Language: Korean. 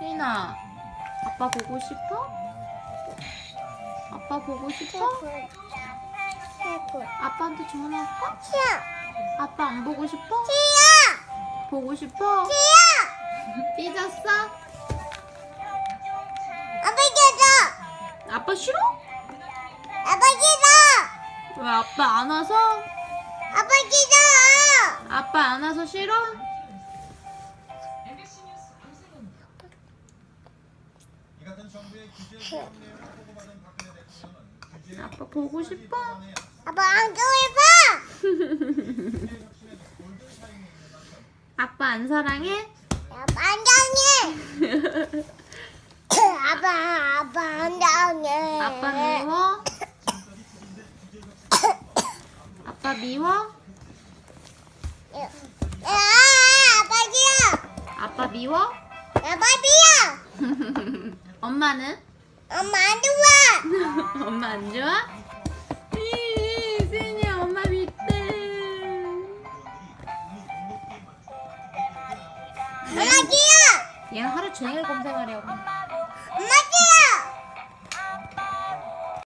혜인아, 아빠 보고 싶어? 아빠 보고 싶어? 아빠한테? 싫어. 아빠 안 보고 싶어? 싫어. 보고 싶어? 싫어. 삐졌어? 아빠 싫어. 아빠 싫어? 아빠 싫어. 왜 아빠 안 와서? 아빠 싫어. 아빠 안 와서 싫어? 아빠 보고 싶어? 아빠 안 좋아해 아빠 안 사랑해? 아빠 안 좋아해. 아빠 아빠 안 좋아해. 아빠 미워? 아빠 미워? 아, 아빠 싫어. 아빠 미워? 아빠 싫어. 엄마는? 엄마 안 좋아. 엄마 안 좋아? 이, 세니 엄마 밑에. 엄마 싫어. 얘는 하루 종일 검색하려고. 엄마 싫어.